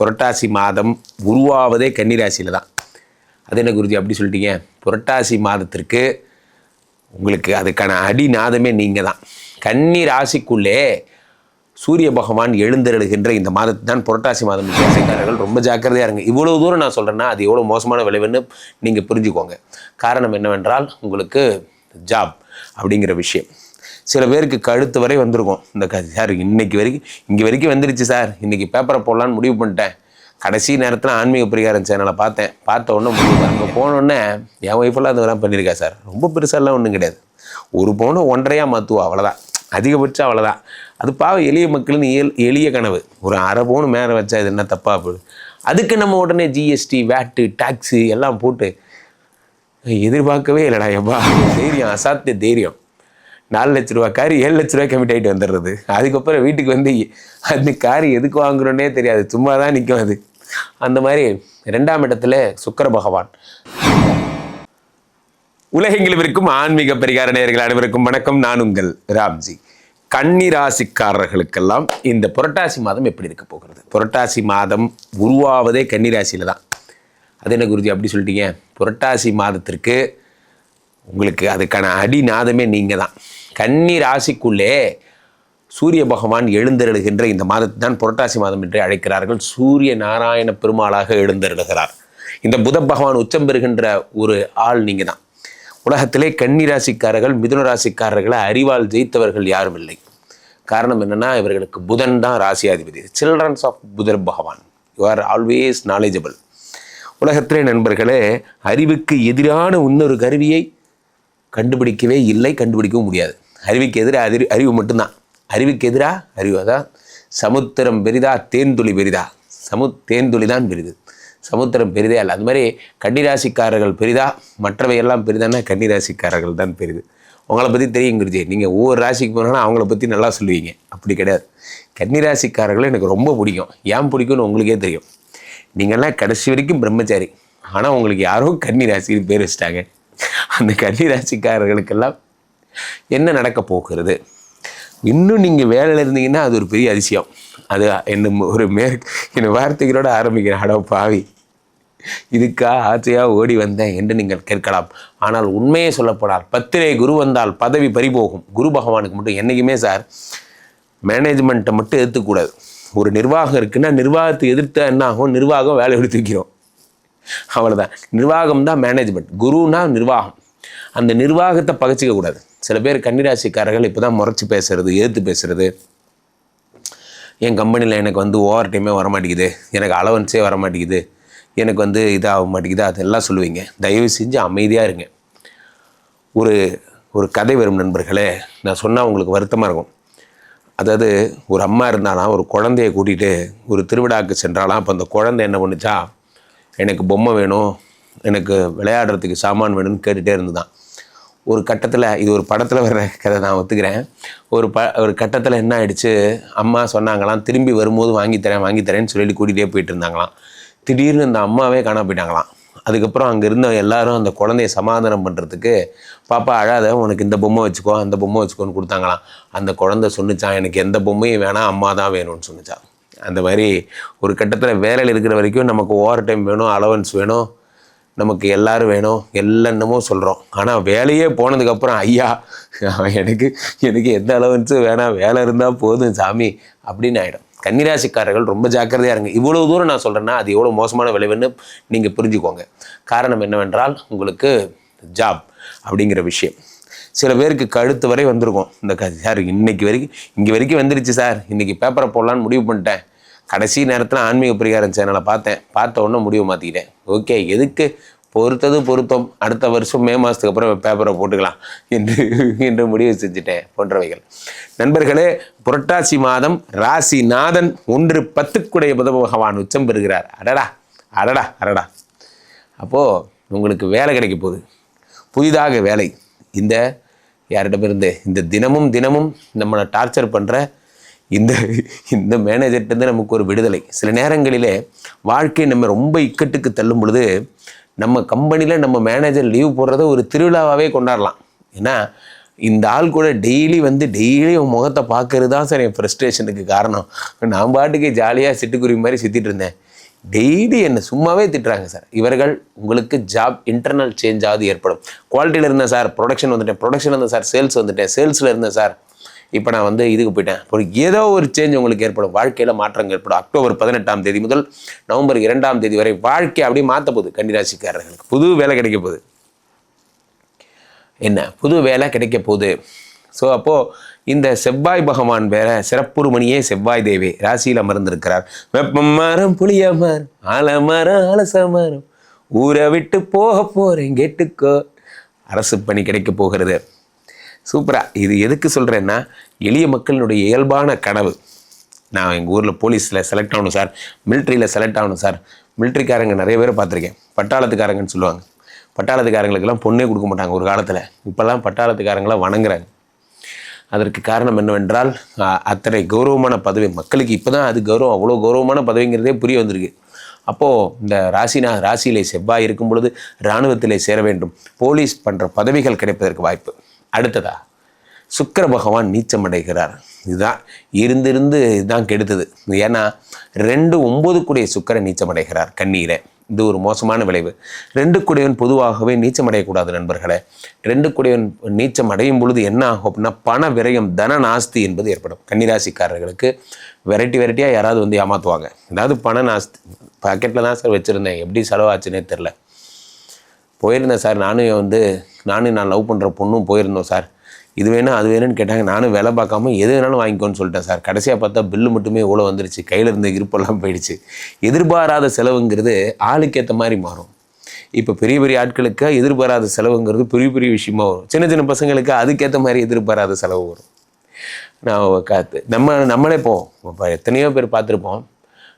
புரட்டாசி மாதம் உருவாவதே கன்னிராசியில் தான். அது என்ன குருஜி அப்படி சொல்லிட்டீங்க? புரட்டாசி மாதத்திற்கு உங்களுக்கு அதுக்கான அடிநாதமே நீங்கள் தான். கன்னி ராசிக்குள்ளே சூரிய பகவான் எழுந்தருளுகின்ற இந்த மாதத்தை தான் புரட்டாசி மாதம். ராசிக்காரர்கள் ரொம்ப ஜாக்கிரதையாக இருங்க. இவ்வளோ தூரம் நான் சொல்கிறேன்னா அது எவ்வளோ மோசமான விளைவுன்னு நீங்கள் புரிஞ்சுக்கோங்க. காரணம் என்னவென்றால் உங்களுக்கு ஜாப் அப்படிங்கிற விஷயம். சில பேருக்கு கழுத்து வரை வந்திருக்கும். இந்த சார் இன்னைக்கு வரைக்கும் இங்கே வரைக்கும் வந்துருச்சு சார். இன்னைக்கு பேப்பரை போடலான்னு முடிவு பண்ணிட்டேன். கடைசி நேரத்தில் ஆன்மீக பிரிகாரம் சேனலை பார்த்தேன். பார்த்த உடனே முடிவு அங்கே போனோடனே என் ஒய்ஃபெல்லாம் அது பண்ணியிருக்கா சார். ரொம்ப பெருசாலாம் ஒன்றும் கிடையாது. ஒரு பவுனை ஒன்றையாக மாற்றுவா அவ்வளோதான் அதிகபட்சம் அவ்வளோதான் அது பாவம் எளிய மக்களின் இயல் எளிய கனவு. ஒரு அரை பவுன் மேலே வச்சா இது என்ன தப்பா போகுது? அதுக்கு நம்ம உடனே ஜிஎஸ்டி வேட்டு டாக்ஸு எல்லாம் போட்டு எதிர்பார்க்கவே இல்லைடா எப்பா. தைரியம் அசாத்திய தைரியம். நாலு லட்ச ரூபா கார் ஏழு லட்ச ரூபாய் கமிட் ஆகிட்டு வந்துடுறது. அதுக்கப்புறம் வீட்டுக்கு வந்து அந்த காரி எதுக்கு வாங்குறோன்னே தெரியாது. சும்மா தான் நிற்கும் அது. அந்த மாதிரி ரெண்டாம் இடத்துல சுக்கர பகவான். உலகெங்கிலும் இருக்கும் ஆன்மீக பரிகார நேயர்கள் அனைவருக்கும் வணக்கம். நான் உங்கள் ராம்ஜி. கன்னிராசிக்காரர்களுக்கெல்லாம் இந்த புரட்டாசி மாதம் எப்படி இருக்க போகிறது? புரட்டாசி மாதம் உருவாவதே கன்னிராசியில் தான் அது என்ன குருஜி அப்படி சொல்லிட்டீங்க? புரட்டாசி மாதத்திற்கு உங்களுக்கு அதுக்கான அடிநாதமே நீங்கள் தான் கன்னி ராசிக்குள்ளே சூரிய பகவான் எழுந்தருளுகின்ற இந்த மாதத்தை தான் புரட்டாசி மாதம் என்று அழைக்கிறார்கள். சூரிய நாராயண பெருமாளாக எழுந்தருளுகிறார். இந்த புத பகவான் உச்சம் பெறுகின்ற ஒரு ஆள் நீங்கள் தான் உலகத்திலே கன்னி ராசிக்காரர்கள் மிதுன ராசிக்காரர்களை அறிவால் ஜெயித்தவர்கள் யாரும் இல்லை. காரணம் என்னென்னா இவர்களுக்கு புதன் தான் ராசியாதிபதி. சில்ட்ரன்ஸ் ஆஃப் புதர் பகவான். யூ ஆர் ஆல்வேஸ் நாலேஜபிள் உலகத்திலே நண்பர்களே அறிவுக்கு எதிரான இன்னொரு கருவியை கண்டுபிடிக்கவே இல்லை கண்டுபிடிக்கவும் முடியாது. அறிவுக்கு எதிராக அறி அறிவு மட்டும்தான். அறிவுக்கு எதிராக அறிவு அதான் சமுத்திரம் பெரிதா தேன்துளி பெரிதா. சமு தேன்துளி தான் பெரிது. சமுத்திரம் பெரிதே அல்ல. அது மாதிரி கன்னிராசிக்காரர்கள் பெரிதா மற்றவை எல்லாம் பெரிதானா கன்னிராசிக்காரர்கள் தான் பெரிது. உங்களை பற்றி தெரியும் குருஜி. நீங்கள் ஒவ்வொரு ராசிக்கு போனாலும் அவங்கள பற்றி நல்லா சொல்லுவீங்க. அப்படி கிடையாது. கன்னிராசிக்காரர்களை எனக்கு ரொம்ப பிடிக்கும். ஏன் பிடிக்கும்னு உங்களுக்கே தெரியும். நீங்கள்லாம் கடைசி வரைக்கும் பிரம்மச்சாரி. ஆனால் உங்களுக்கு யாரோ கன்னி பேர் வச்சிட்டாங்க. அந்த கன்னிராசிக்காரர்களுக்கெல்லாம் என்ன நடக்க போகிறது? இன்னும் நீங்கள் வேலையில் இருந்தீங்கன்னா அது ஒரு பெரிய அதிசயம். அது என்ன ஒரு மேற்கு என் வார்த்தைகளோட ஆரம்பிக்கிறேன். அடோ பாவி. இதுக்கா ஆசையாக ஓடி வந்தேன் என்று நீங்கள் கேட்கலாம். ஆனால் உண்மையே சொல்லப்படால் பத்திரை குரு வந்தால் பதவி பறிபோகும். குரு பகவானுக்கு மட்டும் என்றைக்குமே சார் மேனேஜ்மெண்ட்டை மட்டும் எதிர்த்துக்கூடாது ஒரு நிர்வாகம் இருக்குன்னா நிர்வாகத்தை எதிர்த்தா என்ன ஆகும்? நிர்வாகம் வேலை எடுத்துக்கிறோம் அவ்வளோதான் நிர்வாகம் தான் மேனேஜ்மெண்ட் குருனா நிர்வாகம். அந்த நிர்வாகத்தை பகச்சிக்க கூடாது. சில பேர் கன்னிராசிக்காரர்கள் இப்போ தான் முறைச்சி பேசுறது எதிர்த்து பேசுறது. என் கம்பெனியில் எனக்கு வந்து ஓவர் டைமே வர மாட்டேங்குது எனக்கு அலவன்ஸே வர மாட்டேங்குது எனக்கு வந்து இதாக மாட்டேங்குது. அதெல்லாம் சொல்லுவீங்க. தயவு செஞ்சு அமைதியாக இருங்க. ஒரு ஒரு கதை வரும் நண்பர்களே. நான் சொன்னால் உங்களுக்கு வருத்தமாக இருக்கும். அதாவது ஒரு அம்மா இருந்தாலாம் ஒரு குழந்தைய கூட்டிகிட்டு ஒரு திருவிழாவுக்கு சென்றாலாம் அப்போ அந்த குழந்தை என்ன பண்ணுச்சா எனக்கு பொம்மை வேணும் எனக்கு விளையாடுறதுக்கு சாமான் வேணும்னு கேட்டுகிட்டே இருந்துதான். ஒரு கட்டத்தில் இது ஒரு படத்தில் வர்ற கதை நான் ஒத்துக்கிறேன். ஒரு ப ஒரு கட்டத்தில் என்ன ஆயிடுச்சு அம்மா சொன்னாங்களாம் திரும்பி வரும்போது வாங்கித்தரேன் தரேன் வாங்கி சொல்லிட்டு கூட்டிகிட்டே போயிட்டு இருந்தாங்களாம். திடீர்னு இந்த அம்மாவே காணாம போயிட்டாங்களாம். அதுக்கப்புறம் அங்கே இருந்த எல்லாரும் அந்த குழந்தைய சமாதானம் பண்ணுறதுக்கு பாப்பா அழாத உனக்கு இந்த பொம்மை வச்சுக்கோ அந்த பொம்மை வச்சுக்கோன்னு கொடுத்தாங்களாம். அந்த குழந்தை சொன்னிச்சான் எனக்கு எந்த பொம்மையும் வேணாம் அம்மா தான் வேணும்னு சொன்னிச்சான் அந்த மாதிரி ஒரு கட்டத்தில் வேலையில் இருக்கிற வரைக்கும் நமக்கு ஓவர் டைம் வேணும் அலவன்ஸ் வேணும். நமக்கு எல்லோரும் வேணும். எல்லான்னமோ சொல்கிறோம் ஆனால் வேலையே போனதுக்கப்புறம் ஐயா எனக்கு எனக்கு எந்த அலவன்ஸும் வேணாம் வேலை இருந்தால் போதும் சாமி அப்படின்னு ஆகிடும் கன்னிராசிக்காரர்கள் ரொம்ப ஜாக்கிரதையாக இருங்க. இவ்வளோ தூரம் நான் சொல்கிறேன்னா அது எவ்வளோ மோசமான விளைவுன்னு நீங்கள் புரிஞ்சுக்கோங்க. காரணம் என்னவென்றால் உங்களுக்கு ஜாப் அப்படிங்கிற விஷயம். சில பேருக்கு கழுத்து வரை வந்திருக்கும். இந்த க சார் இன்னைக்கு வரைக்கும் இங்கே வரைக்கும் வந்துருச்சு சார். இன்றைக்கி பேப்பரை போடலான்னு முடிவு பண்ணிட்டேன். கடைசி நேரத்தில் ஆன்மீக பரிகாரம் சேனலை பார்த்தேன். பார்த்த உடனே முடிவு மாற்றிக்கிட்டேன் ஓகே எதுக்கு? பொறுத்தது பொருத்தம். அடுத்த வருஷம் மே மாதத்துக்கு அப்புறம் பேப்பரை போட்டுக்கலாம் என்று என்று முடிவு செஞ்சுட்டேன் போன்றவைகள். நண்பர்களே புரட்டாசி மாதம் ராசி நாதன் ஒன்று பத்துக்குடைய புத பகவான் உச்சம் பெறுகிறார். அடடா அடடா அடடா. அப்போது உங்களுக்கு வேலை கிடைக்க போகுது. புதிதாக வேலை. இந்த யாரிடமிருந்து? இந்த தினமும் தினமும் நம்மளை டார்ச்சர் பண்ணுற இந்த இந்த மேனேஜர்கிட்டருந்து நமக்கு ஒரு விடுதலை. சில நேரங்களிலே வாழ்க்கை நம்ம ரொம்ப இக்கட்டுக்கு தள்ளும் பொழுது நம்ம கம்பெனியில் நம்ம மேனேஜர் லீவ் போடுறத ஒரு திருவிழாவாகவே கொண்டாடலாம். ஏன்னா இந்த ஆள் கூட டெய்லி வந்து டெய்லி உன் முகத்தை பார்க்கறது தான் சார் என் ஃப்ரஸ்ட்ரேஷனுக்கு காரணம். நான் பாட்டுக்கு ஜாலியாக சிட்டுக்குருவி மாதிரி சுற்றிட்டு இருந்தேன். டெய்லி என்னை சும்மாவே திட்டுறாங்க சார். இவர்கள் உங்களுக்கு ஜாப் இன்டர்னல் சேஞ்சாவது ஏற்படும். குவாலிட்டியில் இருந்தேன் சார் ப்ரொடக்ஷன் வந்துட்டேன் ப்ரொடக்ஷன் இருந்தேன் சார் சேல்ஸ் வந்துட்டேன் சேல்ஸில் இருந்தேன் சார். இப்போ நான் வந்து இதுக்கு போயிட்டேன். ஒரு ஏதோ ஒரு சேஞ்ச் உங்களுக்கு ஏற்படும். வாழ்க்கையில் மாற்றங்கள் ஏற்படும். அக்டோபர் பதினெட்டாம் தேதி முதல் நவம்பர் இரண்டாம் தேதி வரை வாழ்க்கை அப்படியே மாற்ற போகுது. கன்னிராசிக்காரர்களுக்கு புது வேலை கிடைக்க போகுது. என்ன? புது வேலை கிடைக்க போகுது. ஸோ அப்போது இந்த செவ்வாய் பகவான் வேற சிறப்புருமணியே செவ்வாய் தேவி. ராசியில் அமர்ந்திருக்கிறார். வெப்பம் மரம் புளிய மரம் ஆலமரம் அலச மரம் ஊரை விட்டு போக போகிறேன் கேட்டுக்கோ அரசு பணி கிடைக்க போகிறது. சூப்பராக இது எதுக்கு சொல்கிறேன்னா எளிய மக்களினுடைய இயல்பான கனவு. நான் எங்கள் ஊரில் போலீஸில் செலக்ட் ஆகணும் சார். மிலிட்ரியில் செலக்ட் ஆகணும் சார். மிலிட்ரிக்காரங்க நிறைய பேர் பார்த்துருக்கேன். பட்டாளத்துக்காரங்கன்னு சொல்லுவாங்க. பட்டாளத்துக்காரங்களுக்கெல்லாம் பொண்ணே கொடுக்க மாட்டாங்க ஒரு காலத்தில். இப்போல்லாம் பட்டாளத்துக்காரங்களாம் வணங்குறாங்க. அதற்கு காரணம் என்னவென்றால் அத்தனை கௌரவமான பதவி மக்களுக்கு இப்போ தான் அது கௌரவம். அவ்வளோ கௌரவமான பதவிங்கிறதே புரிய வந்திருக்கு. அப்போது இந்த ராசினா ராசியிலே செவ்வாய் இருக்கும் பொழுது இராணுவத்திலே சேர வேண்டும். போலீஸ் பண்ணுற பதவிகள் கிடைப்பதற்கு வாய்ப்பு. அடுத்ததா? சுக்கிர பகவான் நீச்சமடைகிறார். இதுதான் இருந்திருந்து இதுதான் கெடுத்தது. ஏன்னா ரெண்டு ஒன்பதுக்குடைய நீச்சம் அடைகிறார் கண்ணீரை. இது ஒரு மோசமான விளைவு. ரெண்டு குடையவன் பொதுவாகவே நீச்சமடையக்கூடாது நண்பர்களே. ரெண்டு குடையவன் நீச்சம் அடையும் பொழுது என்ன ஆகும் அப்படின்னா பண விரயம் தன நாஸ்தி என்பது ஏற்படும். கன்னிராசிக்காரர்களுக்கு வெரைட்டி வெரைட்டியாக யாராவது வந்து ஏமாற்றுவாங்க அதாவது பண நாஸ்தி பாக்கெட்டில் தான் சார் வச்சுருந்தேன். எப்படி செலவாச்சுன்னே தெரில போயிருந்தேன் சார். நானும் வந்து நானும் நான் லவ் பண்ணுற பொண்ணும் போயிருந்தோம் சார். இது வேணும் அது வேணும்னு கேட்டாங்க. நானும் வேலை பார்க்காம எது வேணாலும் வாங்கிக்கோன்னு சொல்லிட்டேன் சார். கடைசியாக பார்த்தா பில்லு மட்டுமே இவ்வளோ வந்துருச்சு. கையில் இருந்த இருப்பெல்லாம் போயிடுச்சு. எதிர்பாராத செலவுங்கிறது ஆளுக்கு ஏற்ற மாதிரி மாறும். இப்போ பெரிய பெரிய ஆட்களுக்கு எதிர்பாராத செலவுங்கிறது பெரிய பெரிய விஷயமா வரும். சின்ன சின்ன பசங்களுக்கு அதுக்கேற்ற மாதிரி எதிர்பாராத செலவு வரும். நான் காத்து நம்ம நம்மளே போவோம். இப்போ எத்தனையோ பேர் பார்த்துருப்போம்.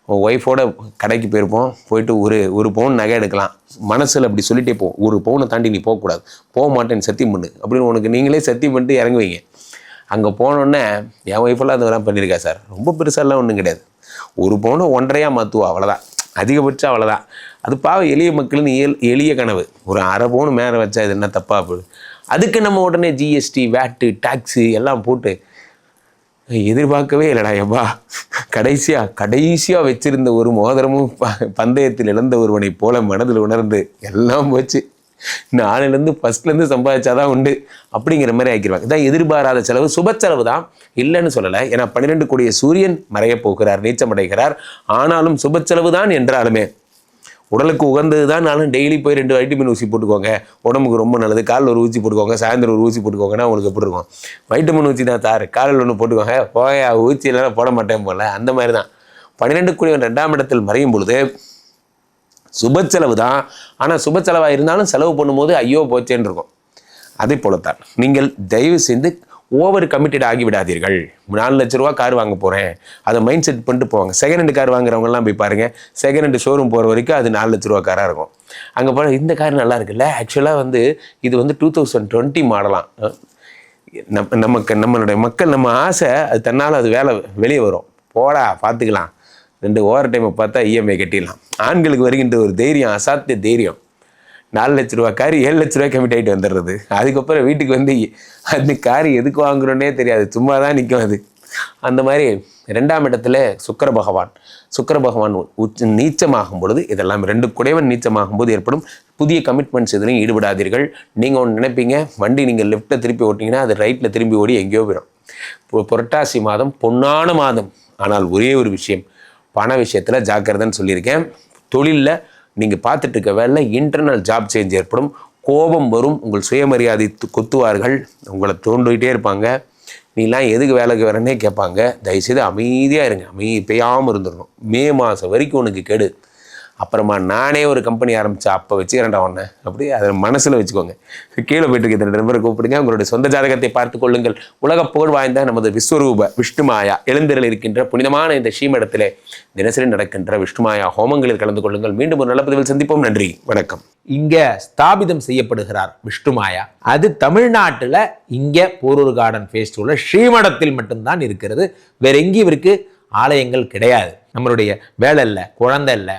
ஒய்ஃபோட கடைக்கு போயிருப்போம் போயிட்டு ஒரு ஒரு பவுன் நகை எடுக்கலாம். மனசில் அப்படி சொல்லிட்டே போ. ஒரு பவுனை தாண்டி நீ போகக்கூடாது. போக மாட்டேன்னு சத்தியம் பண்ணு. அப்படின்னு உனக்கு நீங்களே சத்தியம் பண்ணிட்டு இறங்குவீங்க. அங்கே போனோடனே என் ஒய்ஃபெல்லாம் அதெல்லாம் பண்ணியிருக்கா சார். ரொம்ப பெருசாலாம் ஒன்றும் கிடையாது. ஒரு பவுனை ஒன்றரையாக மாற்றுவோம் அவ்வளோதான் அதிகபட்சம் அவ்வளோதான் அது பாவம் எளிய மக்களின் இயல் எளிய கனவு. ஒரு அரை பவுன் மேலே வச்சா இது என்ன தப்பா போகுது? அதுக்கு நம்ம உடனே ஜிஎஸ்டி வேட்டு டேக்ஸு எல்லாம் போட்டு எதிர்பார்க்கவே இல்லைடா எப்பா. கடைசியாக கடைசியாக வச்சிருந்த ஒரு மோதிரமும் ப- பந்தயத்தில் இழந்த ஒருவனைப் போல மனதில் உணர்ந்து எல்லாம் போச்சு. நாளிலேருந்து ஃபஸ்ட்லேருந்து சம்பாதிச்சாதான் உண்டு அப்படிங்கிற மாதிரி ஆக்கிடுவாங்க இதான் எதிர்பாராத செலவு சுப செலவு தான். இல்லைன்னு சொல்லலை. ஏன்னா பன்னிரெண்டு கோடிய சூரியன் மறையப் போகிறார் நீச்சமடைகிறார். ஆனாலும் சுப செலவு தான் என்றாலுமே உடலுக்கு உகந்தது தான் நானும் டெய்லி போய் ரெண்டு வைட்டமின் ஊசி போட்டுக்கோங்க. உடம்புக்கு ரொம்ப நல்லது. காலில் ஒரு ஊசி போட்டுக்கோங்க சாயந்தரம் ஒரு ஊசி போட்டுக்கோங்கன்னா உங்களுக்கு எப்படி இருக்கும்? வைட்டமின் ஊசி தான் தார் காலில் ஒன்று போட்டுக்கோங்க. போய் ஊசி எல்லாம் போட மாட்டேன் போல. அந்த மாதிரி தான் பன்னிரெண்டு குடிவன் ரெண்டாம் இடத்தில் மறையும் பொழுது சுப செலவு தான். ஆனால் சுப செலவாக இருந்தாலும் செலவு பண்ணும்போது ஐயோ போச்சேன்னு இருக்கும். அதே போலத்தான். நீங்கள் தயவு செய்து ஓவர் கமிட்டட் ஆகிவிடாதீர்கள் நாலு லட்ச ரூபா கார் வாங்க போகிறேன் அதை மைண்ட் செட் பண்ணிட்டு போவாங்க. செகண்ட் ஹேண்டு கார் வாங்குறவங்கலாம் போய் பாருங்கள் செகண்ட் ஹேண்டு ஷோரூம் போகிற வரைக்கும் அது நாலு லட்ச ரூபா காராக இருக்கும். அங்கே போனால் இந்த கார் நல்லா இருக்குல்ல? ஆக்சுவலாக வந்து இது வந்து டூ தௌசண்ட் டுவெண்ட்டி மாடலாம் நம்ம நமக்கு நம்மளுடைய மக்கள் நம்ம ஆசை அது தன்னால் அது வேலை வெளியே வரும். போடா பார்த்துக்கலாம். ரெண்டு ஓவர் டைமை பார்த்தா இஎம்ஐ கட்டிடலாம். ஆண்களுக்கு வருகின்ற ஒரு தைரியம் அசாத்திய தைரியம். நாலு லட்ச ரூபா கார் ஏழு லட்ச ரூபாய் கமிட் ஆகிட்டு வந்துடுறது. அதுக்கப்புறம் வீட்டுக்கு வந்து அந்த கார் எதுக்கு வாங்குறோன்னே தெரியாது. சும்மா தான் நிற்கும் அது. அந்த மாதிரி ரெண்டாம் இடத்துல சுக்கர பகவான். சுக்கர பகவான் உச்ச நீச்சமாகும் பொழுது இதெல்லாம் ரெண்டு குடைவன் நீச்சமாகும் போது ஏற்படும் புதிய கமிட்மெண்ட்ஸ் எதுலையும் ஈடுபடாதீர்கள். நீங்கள் ஒன்று நினைப்பீங்க வண்டி நீங்கள் லெஃப்ட்டில் திருப்பி ஓட்டிங்கன்னா அது ரைட்டில் திரும்பி ஓடி எங்கேயோ போயிடும். பு- புரட்டாசி மாதம் பொன்னான மாதம். ஆனால் ஒரே ஒரு விஷயம் பண விஷயத்தில் ஜாக்கிரதைன்னு சொல்லியிருக்கேன். தொழிலில் நீங்கள் பார்த்துட்டு இருக்க வேலை இன்டர்னல் ஜாப் சேஞ்ச் ஏற்படும். கோபம் வரும். உங்கள் சுயமரியாதை கொத்துவார்கள். உங்களை தோண்டிகிட்டே இருப்பாங்க. நீலாம் எதுக்கு வேலைக்கு வரேன்னே கேட்பாங்க. தயவுசெய்து அமைதியாக இருங்க. அமைதி பெய்யாமல் இருந்துடணும் மே மாதம் வரைக்கும் உனக்கு கெடு. அப்புறமா நானே ஒரு கம்பெனி ஆரம்பித்தேன் அப்போ வச்சுக்கிறேன்டா ஒன்று அப்படி அதை மனசில் வச்சுக்கோங்க. கீழே போயிட்டு இருக்க இந்த நண்பரை கூப்பிடுங்க. உங்களுடைய சொந்த ஜாதகத்தை பார்த்து கொள்ளுங்கள். உலக புகழ் வாய்ந்த நமது விஸ்வரூப விஷ்ணுமாயா எழுந்திரில் இருக்கின்ற புனிதமான இந்த ஸ்ரீமடத்திலே தினசரி நடக்கின்ற விஷ்ணுமாயா ஹோமங்களில் கலந்து கொள்ளுங்கள். மீண்டும் ஒரு நல்ல பதிவில் சந்திப்போம். நன்றி. வணக்கம். இங்கே ஸ்தாபிதம் செய்யப்படுகிறார் விஷ்ணுமாயா. அது தமிழ்நாட்டில் இங்கே போரூர் கார்டன் ஃபேஸ்டிவலில் ஸ்ரீமடத்தில் மட்டும்தான் இருக்கிறது. வேற எங்கேயும் இவருக்கு ஆலயங்கள் கிடையாது. நம்மளுடைய வேலை இல்லை குழந்தை இல்லை